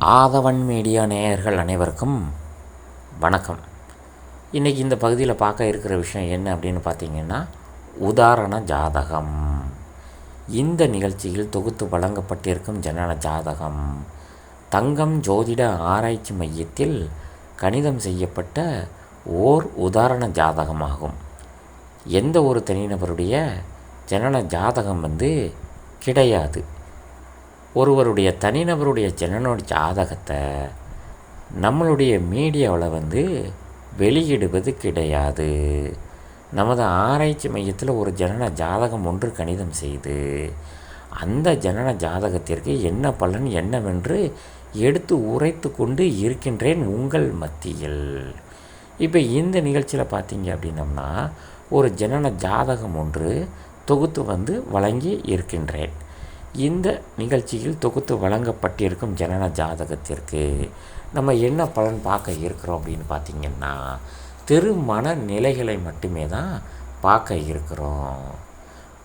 ஆதவன் media நேயர்கள் அனைவருக்கும் வணக்கம். இன்றைக்கி இந்த பகுதியில் பார்க்க இருக்கிற விஷயம் என்ன அப்படின்னு பார்த்தீங்கன்னா உதாரண ஜாதகம். இந்த நிகழ்ச்சியில் தொகுத்து வழங்கப்பட்டிருக்கும் ஜனன ஜாதகம். தங்கம் ஜோதிட ஆராய்ச்சி மையத்தில் கணிதம் செய்யப்பட்ட ஓர் உதாரண ஜாதகமாகும். எந்த ஒரு தனிநபருடைய ஜனன ஜாதகம் வந்து கிடையாது. ஒருவருடைய தனிநபருடைய ஜனனோட ஜாதகத்தை நம்மளுடைய மீடியாவில் வந்து வெளியிடுவது கிடையாது. நமது ஆராய்ச்சி மையத்தில் ஒரு ஜனன ஜாதகம் ஒன்று கணிதம் செய்து அந்த ஜனன ஜாதகத்திற்கு என்ன பலன் என்னவென்று எடுத்து உரைத்து கொண்டு இருக்கின்றேன் உங்கள் மத்தியில். இப்போ இந்த நிகழ்ச்சியில் பார்த்தீங்க அப்படின்னம்னா ஒரு ஜனன ஜாதகம் ஒன்று தொகுத்து வந்து வழங்கி இருக்கின்றேன். இந்த நிகழ்ச்சியில் தொகுத்து வழங்கப்பட்டிருக்கும் ஜனன ஜாதகத்திற்கு நம்ம என்ன பலன் பார்க்க இருக்கிறோம் அப்படின்னு பார்த்திங்கன்னா திருமண நிலைகளை மட்டுமே தான் பார்க்க இருக்கிறோம்.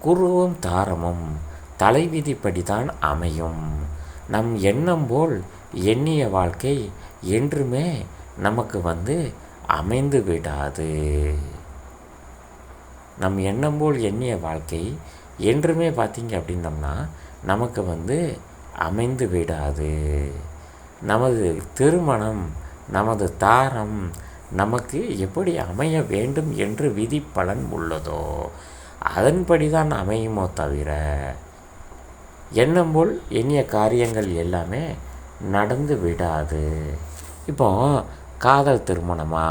குருவும் தாரமும் தலைவிதிப்படி தான் அமையும். நம் எண்ணம் போல் எண்ணிய வாழ்க்கை என்றுமே நமக்கு வந்து அமைந்து விடாது. நம் எண்ணம் போல் எண்ணிய வாழ்க்கை என்றுமே பார்த்தீங்க அப்படின்னம்னா நமக்கு வந்து அமைந்து விடாது. நமது திருமணம் நமது தாரம் நமக்கு எப்படி அமைய வேண்டும் என்று விதி பலன் உள்ளதோ அதன்படி தான் அமையுமோ தவிர எண்ணம் போல் எண்ணிய காரியங்கள் எல்லாமே நடந்து விடாது. இப்போ காதல் திருமணமா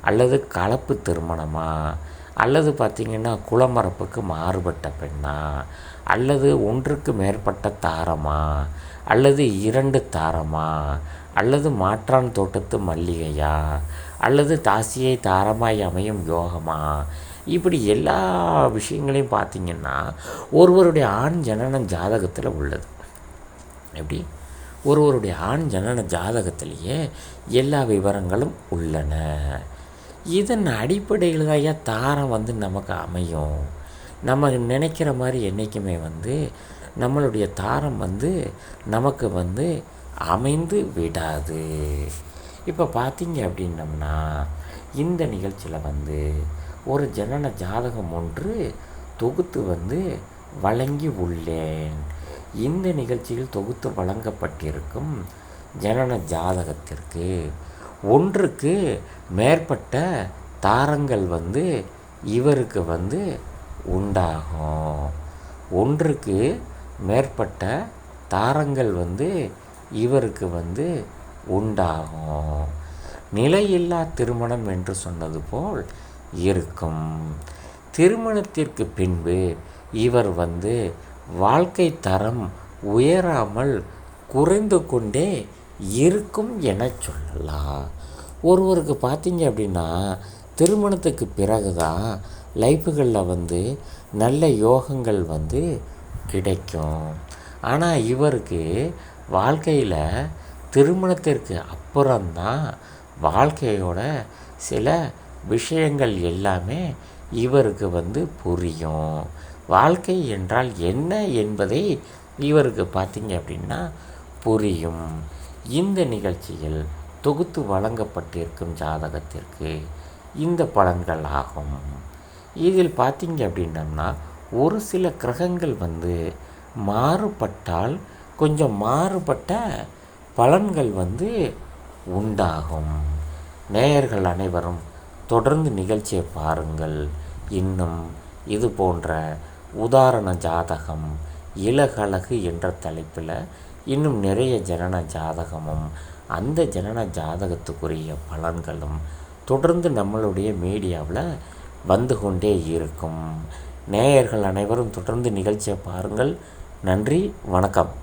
அல்லது கலப்பு திருமணமா? அல்லது பார்த்திங்கன்னா குளமரப்புக்கு மாறுபட்ட பெண்ணா? அல்லது ஒன்றுக்கு மேற்பட்ட தாரமா? அல்லது இரண்டு தாரமா? அல்லது மாற்றான் தோட்டத்து மல்லிகையா? அல்லது தாசியை தாரமாய் அமையும் யோகமா? இப்படி எல்லா விஷயங்களையும் பார்த்திங்கன்னா ஒருவருடைய ஆண் ஜனன ஜாதகத்தில் உள்ளது. எப்படி? ஒருவருடைய ஆண் ஜனன ஜாதகத்திலேயே எல்லா விவரங்களும் உள்ளன. இதன் அடிப்படையில் தான் தாரம் வந்து நமக்கு அமையும். நம்ம நினைக்கிற மாதிரி என்றைக்குமே வந்து நம்மளுடைய தாரம் வந்து நமக்கு வந்து அமைந்து விடாது. இப்போ பார்த்தீங்க அப்படின்னம்னா இந்த நிகழ்ச்சியில் வந்து ஒரு ஜனன ஜாதகம் ஒன்று தொகுத்து வந்து வழங்கி உள்ளேன். இந்த நிகழ்ச்சியில் தொகுத்து வழங்கப்பட்டிருக்கும் ஜனன ஜாதகத்திற்கு ஒன்றுக்கு மேற்பட்ட தாரங்கள் வந்து இவருக்கு வந்து உண்டாகும். ஒன்றுக்கு மேற்பட்ட தாரங்கள் வந்து இவருக்கு வந்து உண்டாகும். நிலையில்லா திருமணம் என்று சொன்னது போல் இருக்கும். திருமணத்திற்கு பின்பு இவர் வந்து வாழ்க்கை தரம் உயராமல் குறைந்து கொண்டே இருக்கும் என சொல்லலாம். ஒருவருக்கு பார்த்தீங்க அப்படின்னா திருமணத்துக்கு பிறகு தான் லைஃபுகளில் வந்து நல்ல யோகங்கள் வந்து கிடைக்கும். ஆனால் இவருக்கு வாழ்க்கையில் திருமணத்திற்கு அப்புறம்தான் வாழ்க்கையோட சில விஷயங்கள் எல்லாமே இவருக்கு வந்து புரியும். வாழ்க்கை என்றால் என்ன என்பதை இவருக்கு பார்த்தீங்க அப்படின்னா புரியும். இந்த நிகழ்ச்சியில் தொகுத்து வழங்கப்பட்டிருக்கும் ஜாதகத்திற்கு இந்த பலன்கள் ஆகும். இதில் பார்த்தீங்க அப்படின்னம்னா ஒரு சில கிரகங்கள் வந்து மாறுபட்டால் கொஞ்சம் மாறுபட்ட பலன்கள் வந்து உண்டாகும். நேயர்கள் அனைவரும் தொடர்ந்து நிகழ்ச்சியை பாருங்கள். இன்னும் இது போன்ற உதாரண ஜாதகம் இலகலகு என்ற தலைப்பில் இன்னும் நிறைய ஜனன ஜாதகமும் அந்த ஜனன ஜாதகத்துக்குரிய பலன்களும் தொடர்ந்து நம்மளுடைய மீடியாவில் வந்து கொண்டே இருக்கும். நேயர்கள் அனைவரும் தொடர்ந்து நிகழ்ச்சியை பாருங்கள். நன்றி வணக்கம்.